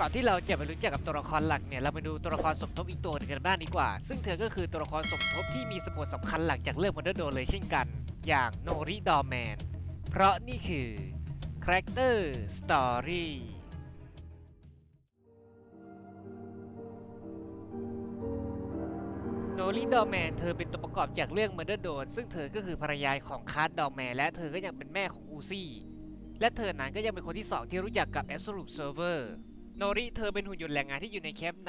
ก่อนที่เราจะไปรู้จักกับตัวละครหลักเนี่ย เราไปดูตัวละครสมทบอีกตัวหนึงกันบ้างดีกว่า ซึ่งเธอก็คือตัวละครสมทบที่มีสมบทสำคัญหลักจากเรื่องมันเดอร์โดเลยเช่นกัน อย่างโนริดอแมน เพราะนี่คือ Character Story โนริดอแมนเธอเป็นตัวประกอบจากเรื่อง Murder d o n ซึ่งเธอก็คือภรรยาของคาร์ดดอแมนและเธอก็ยังเป็นแม่ของอูซี่และเธอนั้นก็ยังเป็นคนที่สองที่รู้จักกับ Absolute Server โนริเธอเป็นหุ่นยนต์แรงงานที่อยู่ในแคมป์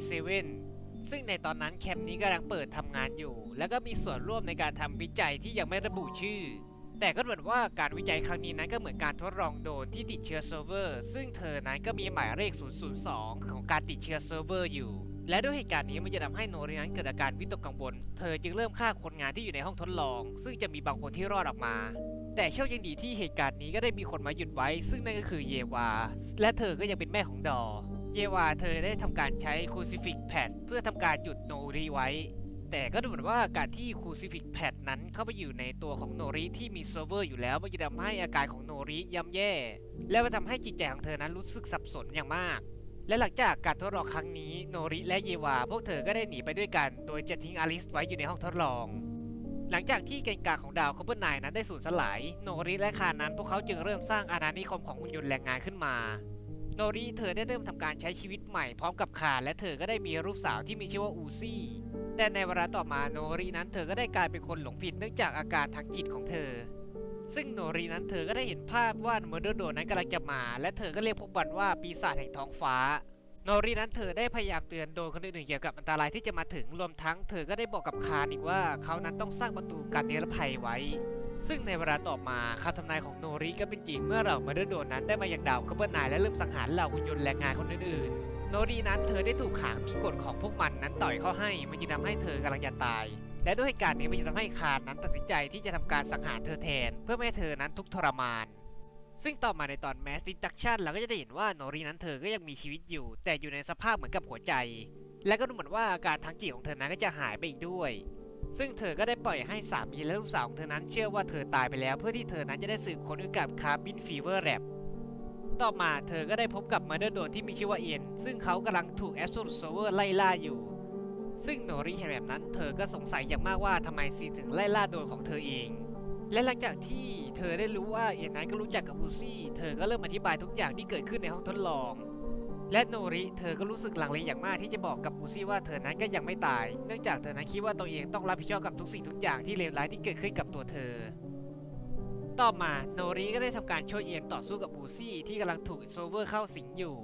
98.7 ซึ่งในตอนนั้นแคมป์นี้กำลังเปิดทำงานอยู่ แล้วก็มีส่วนร่วมในการทำวิจัยที่ยังไม่ระบุชื่อ แต่ก็เหมือนว่าการวิจัยครั้งนี้นั้นก็เหมือนการทดลองโดนที่ติดเชื้อเซิร์ฟเวอร์ ซึ่งเธอนั้นก็มีหมายเลข 002 ของการติดเชื้อเซิร์ฟเวอร์อยู่ และด้วยเหตุการณ์นี้มันจะทำให้โนรินั้นเกิดอาการวิตกกังวล เธอจึงเริ่มฆ่าคนงานที่อยู่ในห้องทดลอง ซึ่งจะมีบางคนที่รอดออกมา แต่โชคยังดีที่เหตุการณ์นี้ก็ได้มีคนมาหยุดไว้ ซึ่งนั่นก็คือเยวา และเธอก็ยังเป็นแม่ของดอ เยวาเธอได้ทำการใช้คูซิฟิกแพดเพื่อทำการหยุดโนริไว้ แต่ก็ดูเหมือนว่าการที่คูซิฟิกแพดนั้นเข้าไปอยู่ในตัวของโนริที่มีเซิร์ฟเวอร์อยู่แล้วมันจะทำให้อาการของโนริย่ำแย่ และมันทำให้จิตใจของเธอนั้นรู้สึกสับสนอย่างมากและหลังจากการทดลองครั้งนี้โนริและเยวา พวกเธอก็ได้หนีไปด้วยกัน โดยจะทิ้งอลิสไว้อยู่ในห้องทดลอง หลังจากที่เกณฑ์กาของดาวคอปเปอร์ไนนั้นได้สูญสลาย โนริและคานนั้นพวกเขาจึงเริ่มสร้างอาณานิคมของหุ่นยนต์แรงงานขึ้นมา โนริเธอได้เริ่มทำการใช้ชีวิตใหม่พร้อมกับคานและเธอก็ได้มีลูกสาวที่มีชื่อว่าอูซี่ แต่ในเวลาต่อมาโนรินั้นเธอก็ได้กลายเป็นคนหลงผิดเนื่องจากอาการทางจิตของเธอ ซึ่งโนรินั้นเธอก็ได้เห็นภาพว่าเมอร์เดอร์โดนั้นกำลังจะมา และเธอก็เรียกพวกมันว่าปีศาจแห่งท้องฟ้า โนรินั้นเธอได้พยายามเตือนโดนคนอื่นๆเกี่ยวกับอันตรายที่จะมาถึงรวมทั้งเธอก็ได้บอกกับคานอีกว่าเขานั้นต้องสร้างประตูกันนิรภัยไว้ ซึ่งในเวลาต่อมาคำทำนายของโนริก็เป็นจริงเมื่อเหล่ามาเดอร์โดนนั้นได้มายังดาวคัพเปอร์นน์และเริ่มสังหารเหล่าหุ่นยนต์แรงงานคนอื่นๆ โนรินั้นเธอได้ถูกขังมีกฎของพวกมันนั้นต่อยเข้าให้มันจะทำให้เธอกำลังจะตาย และด้วยเหตุการณ์นี้มันจะทำให้คานนั้นตัดสินใจที่จะทำการสังหารเธอแทน เพื่อไม่ให้เธอนั้นทุกทรมาน ซึ่งต่อมาในตอน Mass Destruction เราก็จะได้เห็นว่าโนรินั้นเธอก็ยังมีชีวิตอยู่ แต่อยู่ในสภาพเหมือนกับหัวใจ และก็ดูเหมือนว่าอาการทางจิตของเธอนั้นก็จะหายไปอีกด้วย ซึ่งเธอก็ได้ปล่อยให้สามีและลูกสาวของเธอนั้นเชื่อว่าเธอตายไปแล้ว เพื่อที่เธอนั้นจะได้สืบค้นเกี่ยวกับคาร์บินฟีเวอร์แลบต่อมาเธอก็ได้พบกับมาเดอร์โดนที่มีชื่อว่าเอ็นซึ่งเขากำลังถูกแอ s โซลูโซเวอร์ไล่ล่าอยู่ ซึ่งโนริเห็นแบบนั้น เธอก็สงสัยอย่างมากว่าทำไมซีถึงไล่ล่าโดนของเธอเอง และหลังจากที่เธอได้รู้ว่าเอ็นนั้นก็รู้จักกับอูซี่ เธอก็เริ่มอธิบายทุกอย่างที่เกิดขึ้นในห้องทดลอง และโนริเธอก็รู้สึกหลังเลอย่างมากที่จะบอกกับอูซี่ว่าเธอนั้นก็ยังไม่ตาย เนื่องจากเธอนั้นคิดว่าตัวเองต้องรับผิดชอบกับทุกสิ่งทุกอย่างที่เลวร้ายที่เกิดขึ้นกับตัวเธอ ต่อมาโนริก็ได้ทำการช่วยเอียนต่อสู้กับอูซี่ที่กำลังถูกโซเวอร์เข้าสิงอยู่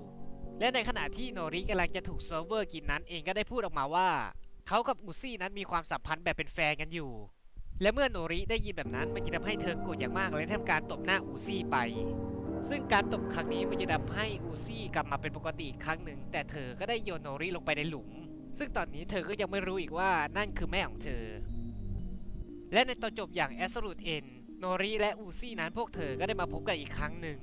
และในขณะที่โนริกำลังจะถูกโซเวอร์กินนั้นเองก็ได้พูดออกมาว่า เขากับอูซี่นั้นมีความสัมพันธ์แบบเป็นแฟนกันอยู่ และเมื่อโนริได้ยินแบบนั้นมันจะทำให้เธอโกรธอย่างมากและทำการตบหน้าอูซี่ไป ซึ่งการตบครั้งนี้มันจะทำให้อูซี่กลับมาเป็นปกติอีกครั้งหนึ่ง แต่เธอก็ได้โยนโนริลงไปในหลุม ซึ่งตอนนี้เธอก็ยังไม่รู้อีกว่านั่นคือแม่ของเธอ และในตอนจบอย่าง Absolute End โนริและอูซี่นั้นพวกเธอก็ได้มาพบกันอีกครั้งหนึ่ง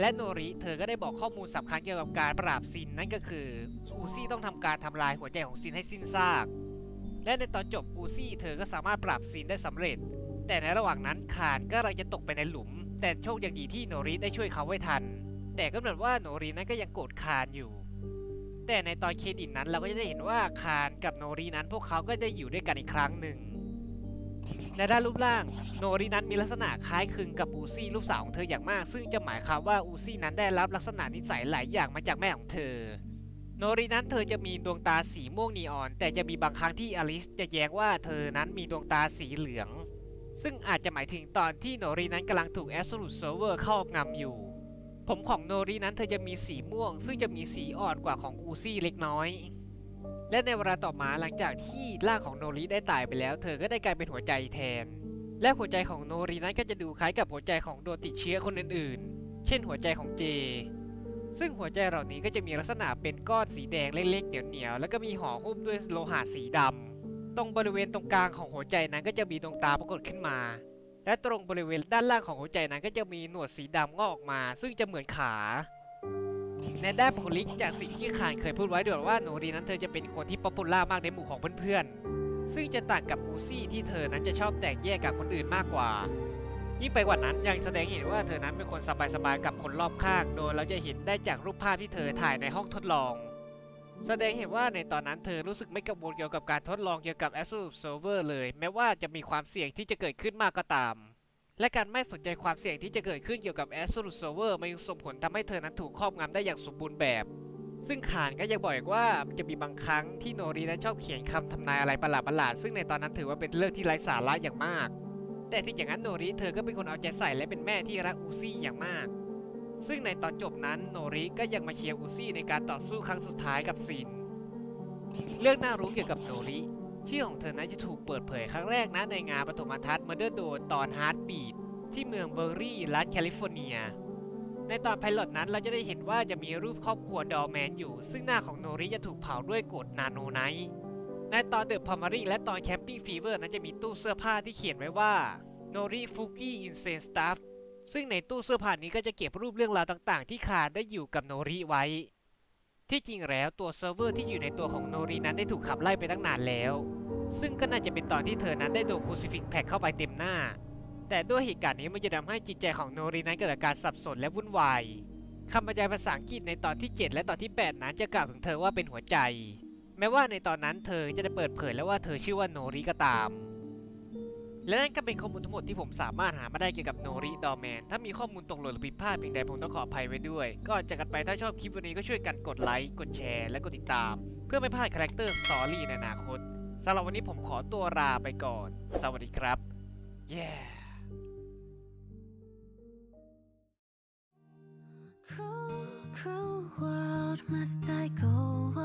และโนริเธอก็ได้บอกข้อมูลสำคัญเกี่ยวกับการปราบซินนั่นก็คือ อูซี่ต้องทำการทำลายหัวใจของซินให้สิ้นซาก และในตอนจบอูซี่เธอก็สามารถปราบซินได้สำเร็จ แต่ในระหว่างนั้นคานก็กำลังจะตกไปในหลุม แต่โชคยังดีที่โนริได้ช่วยเขาไว้ทัน แต่ก็เหมือนว่าโนรินั้นก็ยังโกรธคานอยู่ แต่ในตอนเครดิตนั้นเราก็จะได้เห็นว่าคานกับโนรินั้นพวกเขาก็ได้อยู่ด้วยกันอีกครั้งหนึ่งในด้านรูปร่าง โนรินั้นมีลักษณะคล้ายคลึงกับอูซี่ลูกสาวของเธออย่างมาก ซึ่งจะหมายความว่าอูซี่นั้นได้รับลักษณะนิสัยหลายอย่างมาจากแม่ของเธอ โนรินั้นเธอจะมีดวงตาสีม่วงนีออน แต่จะมีบางครั้งที่อลิสจะแย้งว่าเธอนั้นมีดวงตาสีเหลือง ซึ่งอาจจะหมายถึงตอนที่โนรินั้นกำลังถูก Absolute Server ครอบงำอยู่ ผมของโนรินั้นเธอจะมีสีม่วง ซึ่งจะมีสีอ่อนกว่าของอูซี่เล็กน้อย และในเวลาต่อมาหลังจากที่ร่างของโนริได้ตายไปแล้ว เธอก็ได้กลายเป็นหัวใจแทน และหัวใจของโนรินั้นก็จะดูคล้ายกับหัวใจของโดติดเชื้อคนอื่นๆ เช่นหัวใจของเจ ซึ่งหัวใจเหล่านี้ก็จะมีลักษณะเป็นก้อนสีแดงเล็กๆเหนียวๆแล้วก็มีห่อหุ้มด้วยโลหะสีดำตรงบริเวณตรงกลางของหัวใจนั้นก็จะมีดวงตาปรากฏขึ้นมา และตรงบริเวณด้านล่างของหัวใจนั้นก็จะมีหนวดสีดำงอกออกมา ซึ่งจะเหมือนขาในด้านบุคลิกจากสิ่งที่คานเคยพูดไว้ด้วยว่าโนรีนั้นเธอจะเป็นคนที่ป๊อปปูล่ามากในหมู่ของเพื่อนๆซึ่งจะต่างกับอูซี่ที่เธอนั้นจะชอบแตกแยกกับคนอื่นมากกว่า ยิ่งไปกว่านั้นยังแสดงเห็นว่าเธอนั้นเป็นคนสบายๆกับคนรอบข้าง โดยเราจะเห็นได้จากรูปภาพที่เธอถ่ายในห้องทดลอง แสดงเห็นว่าในตอนนั้นเธอรู้สึกไม่กังวลเกี่ยวกับการทดลองเกี่ยวกับ Absolute Server เลย แม้ว่าจะมีความเสี่ยงที่จะเกิดขึ้นมากก็ตาม และการไม่สนใจความเสี่ยงที่จะเกิดขึ้นเกี่ยวกับ Absolute Server มันยังส่งผลทำให้เธอนั้นถูกครอบงำได้อย่างสมบูรณ์แบบ ซึ่งขานก็ยังบอกอีกว่าจะมีบางครั้งที่โนรีนั้นชอบเขียนคำทำนายอะไรประหลาดๆซึ่งในตอนนั้นถือว่าเป็นเรื่องที่ไร้สาระอย่างมาก แต่ที่อย่างนั้นโนริเธอก็เป็นคนเอาใจใส่และเป็นแม่ที่รักอูซี่อย่างมาก ซึ่งในตอนจบนั้นโนริก็ยังมาเชียร์อูซี่ในการต่อสู้ครั้งสุดท้ายกับซิน เรื่องน่ารู้เกี่ยวกับโนริชื่อของเธอนั้นจะถูกเปิดเผยครั้งแรกนะในงานปฐมทัศน์ Murder Dome ตอน Heartbeat ที่เมืองเบอร์รี่รัฐแคลิฟอร์เนีย ในตอนไพลอตนั้นเราจะได้เห็นว่าจะมีรูปครอบครัวดอแมนอยู่ ซึ่งหน้าของโนริจะถูกเผาด้วยกรดนาโนไนท์ ในตอนเดอะพามารีและตอนแคมปิ้งฟีเวอร์นั้นจะมีตู้เสื้อผ้าที่เขียนไว้ว่าโนริฟุกิอินเซนสตาฟซึ่งในตู้เสื้อผ้านี้ก็จะเก็บรูปเรื่องราวต่าง ๆ ที่ขาได้อยู่กับโนริไว้ ที่จริงแล้วตัวเซิร์ฟเวอร์ที่อยู่ในตัวของโนรินั้นได้ถูกขับไล่ไปตั้งนานแล้ว ซึ่งก็น่าจะเป็นตอนที่เธอนั้นได้โดนคูซิฟิกแพ็กเข้าไปเต็มหน้า แต่ด้วยเหตุการณ์นี้มันจะทำให้จิตใจของโนรินั้นเกิดอาการสับสนและวุ่นวายคำบรรยายภาษาอังกฤษในตอนที่ 7 และตอนที่ 8 นั้นจะกล่าวถึงเธอว่าเป็นหัวใจ แม้ว่าในตอนนั้นเธอจะได้เปิดเผยแล้วว่าเธอชื่อว่าโนริก็ตาม และนั่นก็เป็นข้อมูลทั้งหมดที่ผมสามารถหามาได้เกี่ยวกับโนริดอแมน ถ้ามีข้อมูลตกหล่นหรือผิดพลาดเพียงใดผมต้องขออภัยไว้ด้วย ก่อนจากกันไปถ้าชอบคลิปวันนี้ก็ช่วยกันกดไลค์ กดแชร์ และกดติดตาม เพื่อไม่พลาดคาแรคเตอร์สตอรี่ในอนาคตสำหรับวันนี้ผมขอตัวลาไปก่อน สวัสดีครับ yeah Cruel, cruel world must I go on?